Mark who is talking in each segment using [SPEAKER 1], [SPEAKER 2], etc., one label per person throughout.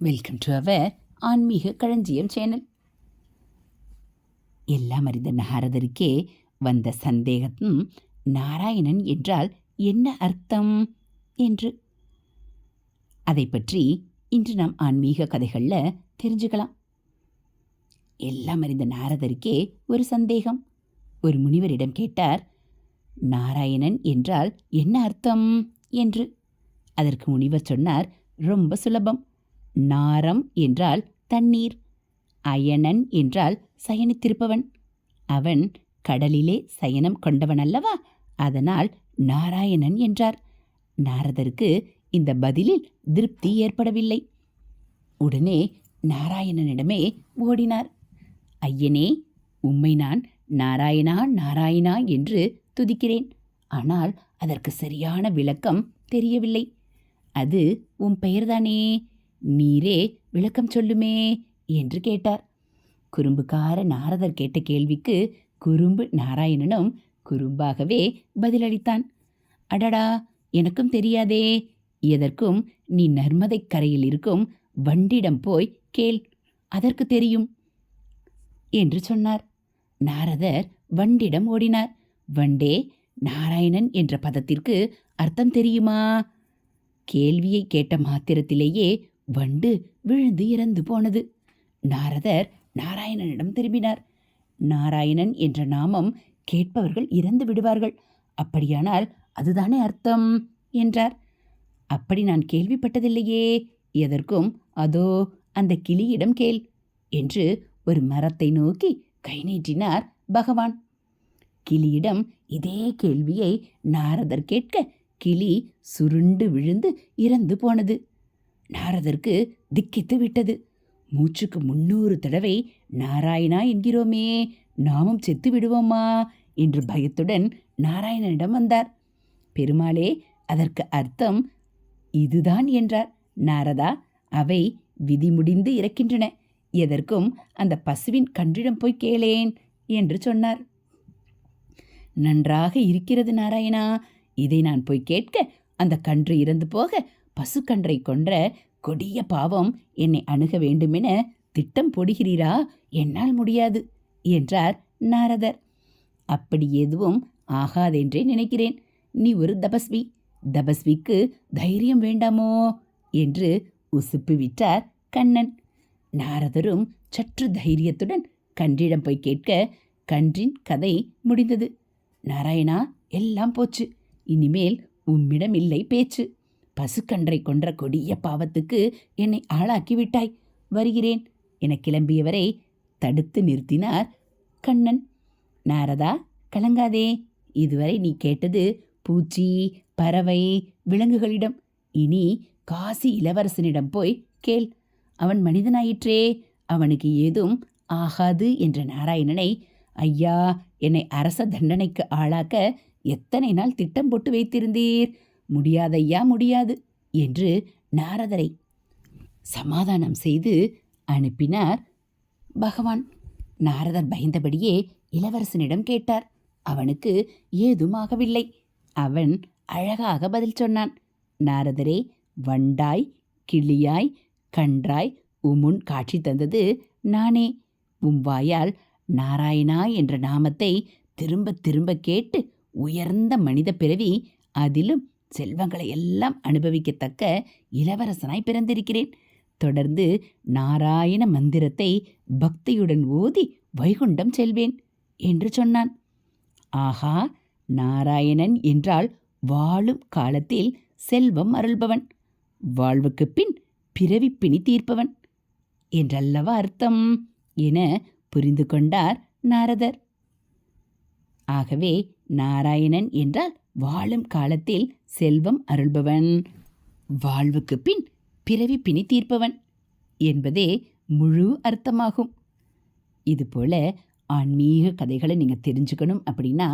[SPEAKER 1] Welcome to our ஆன்மீக களஞ்சியம் channel எல்லாம் அறிந்த நாரதருக்கே வந்த சந்தேகத்தும் நாராயணன் என்றால் என்ன அர்த்தம் என்று? அதை பற்றி இன்று நாம் ஆன்மீக கதைகளில் தெரிஞ்சுக்கலாம். எல்லாம் அறிந்த நாரதருக்கே ஒரு சந்தேகம். ஒரு முனிவரிடம் கேட்டார் நாராயணன் என்றால் என்ன அர்த்தம்? என்று. அதற்கு முனிவர் சொன்னார் ரொம்ப சுலபம். நாரம் என்றால் தண்ணீர் அயனன் என்றால் சயனித்திருப்பவன். அவன் கடலிலே சயனம் கொண்டவன் அல்லவா அதனால் நாராயணன் என்றார். நாரதருக்கு இந்த பதிலில் திருப்தி ஏற்படவில்லை. உடனே நாராயணனிடமே ஓடினார். ஐயனே உம்மை நான் நாராயணா நாராயணா என்று துதிக்கிறேன். ஆனால் அதற்கு சரியான விளக்கம் தெரியவில்லை. அது உன் பெயர்தானே? நீரே விளக்கம் சொல்லுமே என்று கேட்டார். குறும்புக்கார நாரதர் கேட்ட கேள்விக்கு குறும்பு நாராயணனும் குறும்பாகவே பதிலளித்தான். அடடா எனக்கும் தெரியாதே. எதற்கும் நீ நர்மதை கரையில் இருக்கும் வண்டிடம் போய் கேள் அதற்கு தெரியும் என்று சொன்னார். நாரதர் வண்டிடம் ஓடினார். வண்டே நாராயணன் என்ற பதத்திற்கு அர்த்தம் தெரியுமா? கேள்வியை கேட்ட மாத்திரத்திலேயே வண்டு விழுந்து இறந்து போனது. நாரதர் நாராயணனிடம் திரும்பினார். நாராயணன் என்ற நாமம் கேட்பவர்கள் இறந்து விடுவார்கள். அப்படியானால் அதுதானே அர்த்தம்? என்றார். அப்படி நான் கேள்விப்பட்டதில்லையே. எதற்கும்? அதோ அந்த கிளியிடம் கேள் என்று ஒரு மரத்தை நோக்கி கை நீட்டினார் பகவான். கிளியிடம் இதே கேள்வியை நாரதர் கேட்க கிளி சுருண்டு விழுந்து இறந்து போனது. நாரதற்கு திக்கித்து விட்டது. மூச்சுக்கு முன்னூறு தடவை நாராயணா என்கிறோமே நாமும் செத்து விடுவோமா? என்று பயத்துடன் நாராயணனிடம் வந்தார். பெருமாளே அதற்கு அர்த்தம் இதுதான் என்றார். நாரதா அவை விதி முடிந்து இறக்கின்றன. எதற்கும் அந்த பசுவின் கன்றிடம் போய் கேளேன் என்று சொன்னார். நன்றாக இருக்கிறது நாராயணா. இதை நான் போய் கேட்க அந்த கன்று இறந்து போக பசுக்கன்றை கொன்ற கொடிய பாவம் என்னை அணுக வேண்டுமென திட்டம் போடுகிறீரா? என்னால் முடியாது என்றார் நாரதர். அப்படி எதுவும் ஆகாதென்றே நினைக்கிறேன். நீ ஒரு தபஸ்வி தபஸ்விக்கு தைரியம் வேண்டாமோ? என்று உசுப்பு விட்டார் கண்ணன். நாரதரும் சற்று தைரியத்துடன் கன்றிடம் போய் கேட்க கன்றின் கதை முடிந்தது. நாராயணா எல்லாம் போச்சு. இனிமேல் உம்மிடம் இல்லை பேச்சு. பசுக்கன்றை கொன்ற கொடிய பாவத்துக்கு என்னை ஆளாக்கி விட்டாய். வருகிறேன். என கிளம்பியவரை தடுத்து நிறுத்தினார் கண்ணன். நாரதா கலங்காதே. இதுவரை நீ கேட்டது பூச்சி பறவை விலங்குகளிடம். இனி காசி இளவரசனிடம் போய் கேள். அவன் மனிதனாயிற்றே. அவனுக்கு ஏதும் ஆகாது என்ற நாராயணனை ஐயா என்னை அரச தண்டனைக்கு ஆளாக்க எத்தனை நாள் திட்டம் போட்டு வைத்திருந்தீர்? முடியாதையா முடியாது என்று நாரதரை சமாதானம் செய்து அனுப்பினார். பகவான் நாரதர் பயந்தபடியே இளவரசனிடம் கேட்டார். அவனுக்கு ஏதும் ஆகவில்லை அவன் அழகாக பதில் சொன்னான். நாரதரே வண்டாய் கிளியாய் கன்றாய் உமுன் காட்சி தந்தது நானே. உம் வாயால் நாராயணா என்ற நாமத்தை திரும்ப திரும்ப கேட்டு உயர்ந்த மனித பிறவி அதிலும் செல்வங்களை எல்லாம் அனுபவிக்கத்தக்க இளவரசனாய் பிறந்திருக்கிறேன். தொடர்ந்து நாராயண மந்திரத்தை பக்தியுடன் ஓதி வைகுண்டம் செல்வேன் என்று சொன்னான். ஆஹா நாராயணன் என்றால் வாழும் காலத்தில் செல்வம் அருள்பவன் வாழ்வுக்கு பின் பிறவிப்பிணி தீர்ப்பவன் என்றல்லவா அர்த்தம் என புரிந்து கொண்டார் நாரதர். ஆகவே நாராயணன் என்றால் வாழும் காலத்தில் செல்வம் அருள்பவன். வாழ்வுக்கு பின் பிறவி பிணி தீர்ப்பவன் என்பதே முழு அர்த்தமாகும். இதுபோல் ஆன்மீக கதைகளை நீங்கள் தெரிஞ்சுக்கணும் அப்படின்னா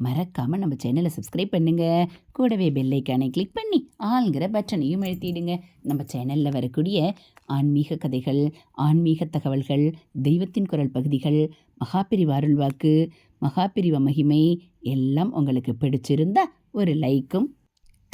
[SPEAKER 1] மறக்காமல் நம்ம சேனலை சப்ஸ்கிரைப் பண்ணுங்கள் கூடவே பெல்லைக்கானை கிளிக் பண்ணி ஆளுங்கிற பட்டனையும் எழுத்திடுங்க நம்ம சேனலில் வரக்கூடிய ஆன்மீக கதைகள் ஆன்மீக தகவல்கள் தெய்வத்தின் குரல் பகுதிகள் மகாபிரிவு அருள்வாக்கு மகாபிரிவ மகிமை எல்லாம் உங்களுக்கு பிடிச்சிருந்தா ஒரு லைக்கும்